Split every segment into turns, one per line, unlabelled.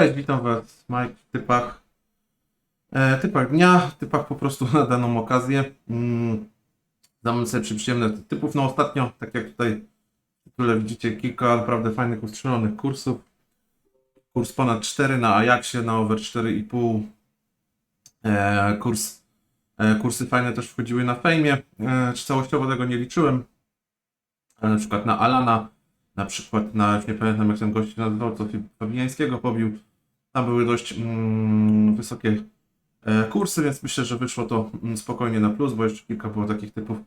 Cześć, witam Was, Mike w typach. E, typach dnia, typach po prostu na daną okazję. Mm, damy sobie przyjemne typów. No ostatnio, tak jak tutaj w tytule widzicie, kilka naprawdę fajnych ustrzelonych kursów. Kurs ponad 4 na Ajaxie, na over 4,5. E, kurs, e, kursy fajne też wchodziły na fejmie. E, całościowo tego nie liczyłem. Ale na przykład na Alana, na przykład na, już nie pamiętam jak ten gość nazywał, co Fabiańskiego pobił. Tam były dość mm, wysokie e, kursy, więc myślę, że wyszło to mm, spokojnie na plus, bo jeszcze kilka było takich typów,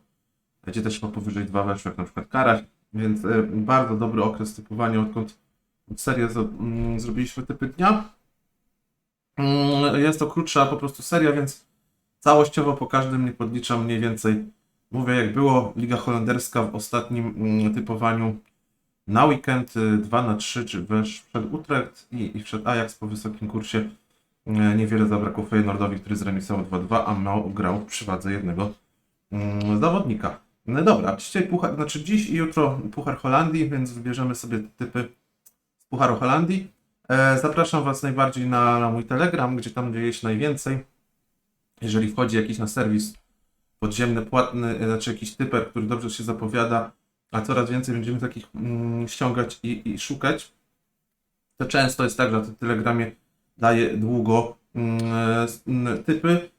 gdzie też chyba powyżej 2 weszło, jak na przykład Karaś, więc e, bardzo dobry okres typowania, odkąd serię z, mm, zrobiliśmy typy dnia. Jest to krótsza po prostu seria, więc całościowo po każdym nie podliczam mniej więcej. Mówię jak było, Liga Holenderska w ostatnim typowaniu na weekend y, 2 na 3 czy wesz przed Utrecht i, i przed Ajax po wysokim kursie. E, Niewiele zabrakło Feyenoordowi, który zremisował 2-2, a Mao grał w przywadze jednego mm, zawodnika. No dobra, dzisiaj puchar, znaczy dziś i jutro Puchar Holandii, więc wybierzemy sobie typy z Pucharu Holandii. E, Zapraszam Was najbardziej na, na mój Telegram, gdzie tam dzieje się najwięcej. Jeżeli wchodzi jakiś na serwis podziemny, płatny, e, znaczy jakiś typer, który dobrze się zapowiada, a coraz więcej będziemy takich mm, ściągać i, i szukać, to często jest tak, że na Telegramie daje długo mm, typy.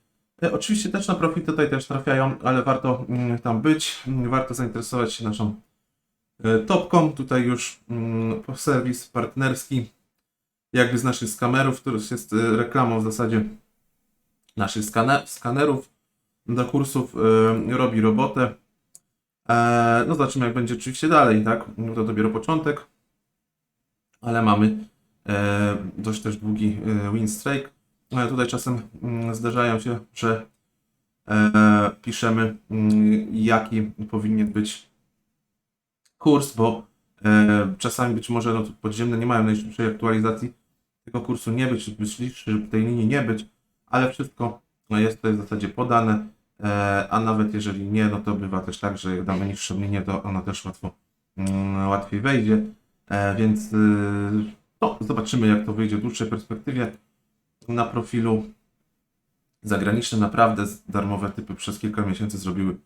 E, Oczywiście też na profil tutaj też trafiają, ale warto mm, tam być, warto zainteresować się naszą e, topką. Tutaj już serwis partnerski, jakby z naszych skamerów, który jest e, reklamą w zasadzie naszych skane- skanerów do kursów, robi robotę. E, no zobaczymy jak będzie oczywiście dalej, tak? No to dopiero początek, ale mamy e, dość też długi e, win streak. E, tutaj czasem mm, zdarzają się, że piszemy mm, jaki powinien być kurs, bo czasami być może no, podziemne nie mają najszybszej aktualizacji tego kursu nie być, być liczny, lub tej linii nie być, ale wszystko no, jest tutaj w zasadzie podane. E, a nawet jeżeli nie, no to bywa też tak, że jak damy niższą linię, to ona też łatwo, mm, łatwiej wejdzie. E, więc y, no, zobaczymy, jak to wyjdzie w dłuższej perspektywie. Na profilu zagranicznym naprawdę darmowe typy przez kilka miesięcy zrobiły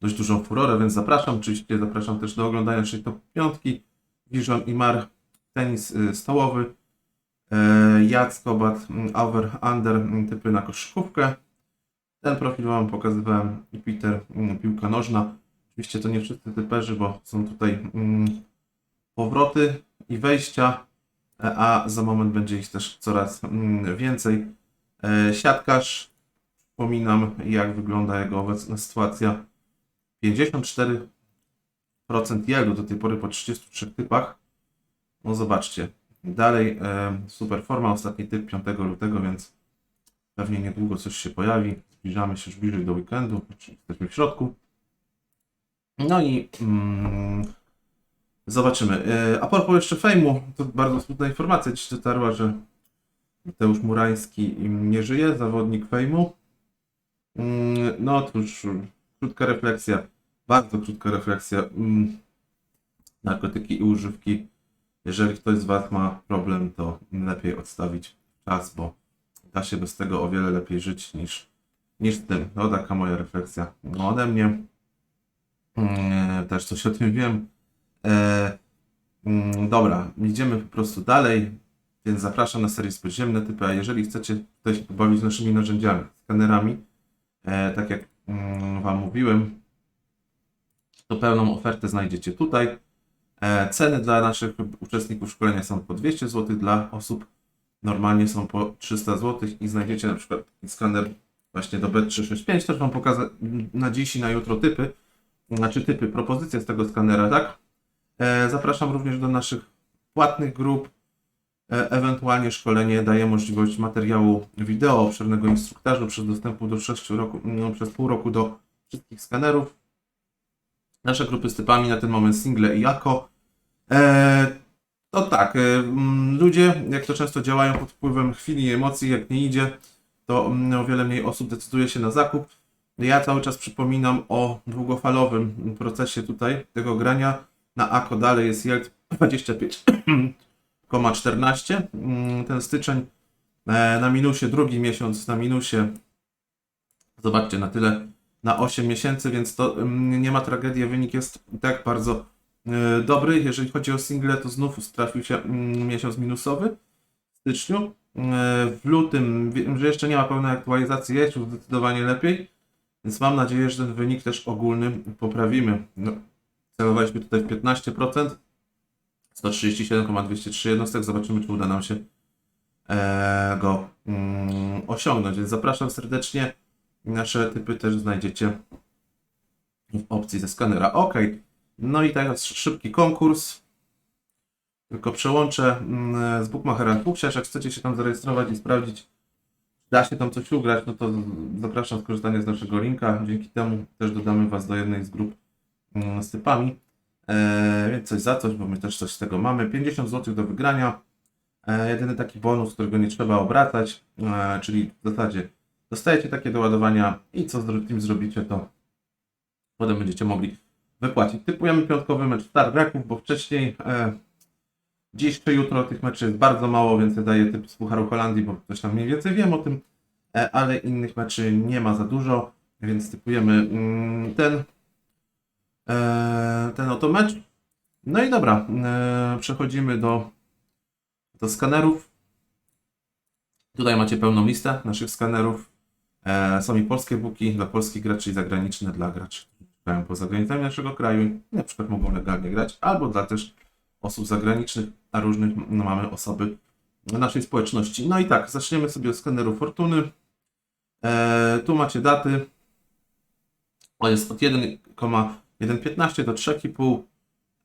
dość dużą furorę, więc zapraszam. Oczywiście zapraszam też do oglądania naszej top piątki. Vision i Mar, tenis y, stołowy. E, Jac, Kobat, mm, Over, Under, typy na koszykówkę. Ten profil Wam pokazywałem i Peter, mm, piłka nożna. Oczywiście to nie wszyscy typerzy, bo są tutaj mm, powroty i wejścia, e, a za moment będzie ich też coraz mm, więcej. E, Siatkarz, przypominam jak wygląda jego obecna sytuacja. 54% jeldu do tej pory po 33 typach. No zobaczcie, dalej e, super forma, ostatni typ 5 lutego, więc Pewnie niedługo coś się pojawi. Zbliżamy się już bliżej do weekendu, czyli jesteśmy w środku. No i mm, zobaczymy. E, A propos jeszcze fejmu, to bardzo smutna informacja dziś dotarła, że Mateusz Murański nie żyje, zawodnik fejmu. Mm, No otóż krótka refleksja, bardzo krótka refleksja. Mm, Narkotyki i używki. Jeżeli ktoś z Was ma problem, to lepiej odstawić czas, bo da się bez tego o wiele lepiej żyć niż, niż z tym. No taka moja refleksja. No ode mnie mm, też coś o tym wiem. E, mm, dobra, idziemy po prostu dalej, więc zapraszam na serię podziemne typy, a jeżeli chcecie tutaj się pobawić naszymi narzędziami, skanerami, e, tak jak mm, Wam mówiłem, to pełną ofertę znajdziecie tutaj. E, ceny dla naszych uczestników szkolenia są po 200 zł, dla osób normalnie są po 300 zł i znajdziecie na przykład skaner właśnie do B365. Też Wam pokażę na dziś i na jutro typy, znaczy typy, propozycje z tego skanera, tak? E, zapraszam również do naszych płatnych grup. E, ewentualnie szkolenie daje możliwość materiału wideo, obszernego instruktażu przez dostępu do 6 roku, no, przez pół roku do wszystkich skanerów. Nasze grupy z typami na ten moment single i jako. E, to tak, mm, ludzie, jak to często działają pod wpływem chwili i emocji, jak nie idzie, to mm, o wiele mniej osób decyduje się na zakup. Ja cały czas przypominam o długofalowym procesie tutaj tego grania. Na AKO dalej jest yield 25% 14,14 mm, ten styczeń. E, Na minusie drugi miesiąc, na minusie zobaczcie na tyle, na 8 miesięcy, więc to mm, nie ma tragedii, wynik jest tak bardzo e, dobry. Jeżeli chodzi o single, to znów trafił się miesiąc minusowy w styczniu. E, W lutym wiem, że jeszcze nie ma pełnej aktualizacji, jest już zdecydowanie lepiej, więc mam nadzieję, że ten wynik też ogólny poprawimy. No, celowaliśmy tutaj w 15%, 137,203 jednostek, zobaczymy czy uda nam się e, go mm, osiągnąć, więc zapraszam serdecznie. Nasze typy też znajdziecie w opcji ze skanera. Ok, no i teraz szybki konkurs. Tylko przełączę mm, z Bookmachera Bookshare. Jak chcecie się tam zarejestrować i sprawdzić, da się tam coś ugrać, no to zapraszam do skorzystania z naszego linka. Dzięki temu też dodamy Was do jednej z grup mm, z typami. E, więc coś za coś, bo my też coś z tego mamy. 50 zł do wygrania. E, jedyny taki bonus, którego nie trzeba obracać, e, czyli w zasadzie dostajecie takie doładowania i co z tym zrobicie, to potem będziecie mogli wypłacić. Typujemy piątkowy mecz Star Raków, bo wcześniej e, dziś czy jutro tych meczy jest bardzo mało, więc ja daję typ z Pucharu Holandii, bo coś tam mniej więcej wiem o tym, e, ale innych meczy nie ma za dużo, więc typujemy mm, ten e, ten oto mecz. No i dobra, e, przechodzimy do, do skanerów. Tutaj macie pełną listę naszych skanerów. Są i polskie booki dla polskich graczy i zagraniczne dla graczy, którzy grają poza granicami naszego kraju na przykład mogą legalnie grać, albo dla też osób zagranicznych, a różnych no, mamy osoby naszej społeczności. No i tak, zaczniemy sobie od skaneru Fortuny. E, tu macie daty. To jest od 1,115 do 3,5.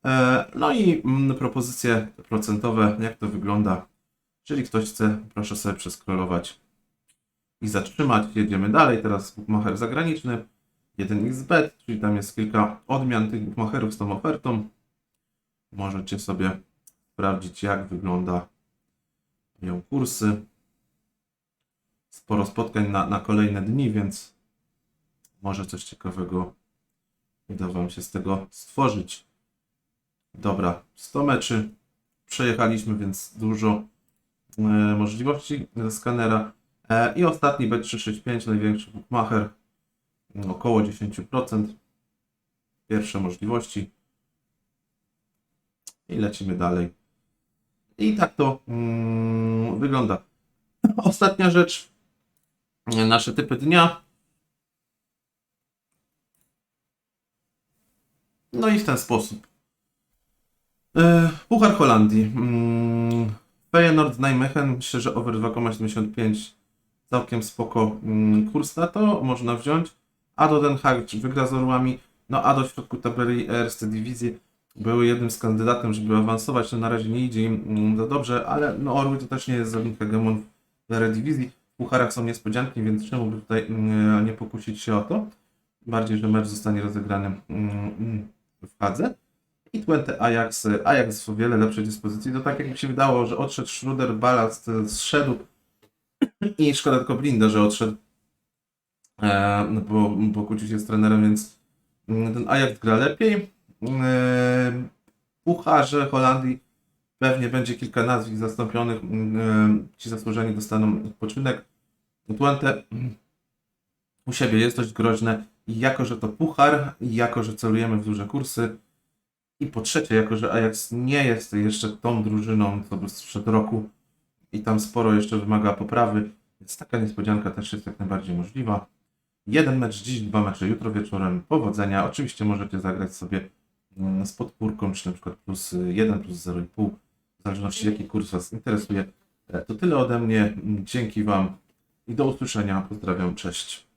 E, no i mm, propozycje procentowe, jak to wygląda. Jeżeli ktoś chce, proszę sobie przeskrolować i zatrzymać. Jedziemy dalej. Teraz bookmacher zagraniczny. 1xbet, czyli tam jest kilka odmian tych bookmacherów z tą ofertą. Możecie sobie sprawdzić, jak wygląda ją kursy. Sporo spotkań na, na kolejne dni, więc może coś ciekawego uda Wam się z tego stworzyć. Dobra, 100 meczy przejechaliśmy, więc dużo e, możliwości skanera. E, I ostatni B365, największy bookmacher, około 10%. Pierwsze możliwości. I lecimy dalej. I tak to mm, wygląda. Ostatnia rzecz. Nasze typy dnia. No i w ten sposób. E, Puchar Holandii. Mm, Feyenoord Nijmegen. Myślę, że over 2,75 całkiem spoko mm, kurs na to. Można wziąć. Ado Den Haag wygra z Orłami. No Ado w środku tabeli ERC Dywizji były jednym z kandydatem, żeby awansować. No na razie nie idzie im mm, za dobrze, ale no Orły to też nie jest żaden hegemon w Eredivisie. W pucharach są niespodzianki, więc czemu by tutaj mm, nie pokusić się o to? Bardziej, że mecz zostanie rozegrany mm, w Hadze. I Twente Ajax. Ajax w o wiele lepszej dyspozycji. To tak jak mi się wydało, że odszedł Schruder, Balast zszedł i szkoda tylko Blinda, że odszedł, e, no bo pokłócił się z trenerem, więc ten Ajax gra lepiej. E, Pucharze Holandii pewnie będzie kilka nazwisk zastąpionych. E, Ci zasłużeni dostaną odpoczynek. Twente mm, u siebie jest dość groźne i jako, że to puchar, i jako, że celujemy w duże kursy i po trzecie, jako, że Ajax nie jest jeszcze tą drużyną, co sprzed roku i tam sporo jeszcze wymaga poprawy, więc taka niespodzianka też jest jak najbardziej możliwa. Jeden mecz dziś, dwa mecze jutro wieczorem. Powodzenia. Oczywiście możecie zagrać sobie mm, z podpórką, czy na przykład plus 1, plus 0,5, w zależności jaki kurs Was interesuje. E, To tyle ode mnie. Dzięki Wam i do usłyszenia. Pozdrawiam, cześć.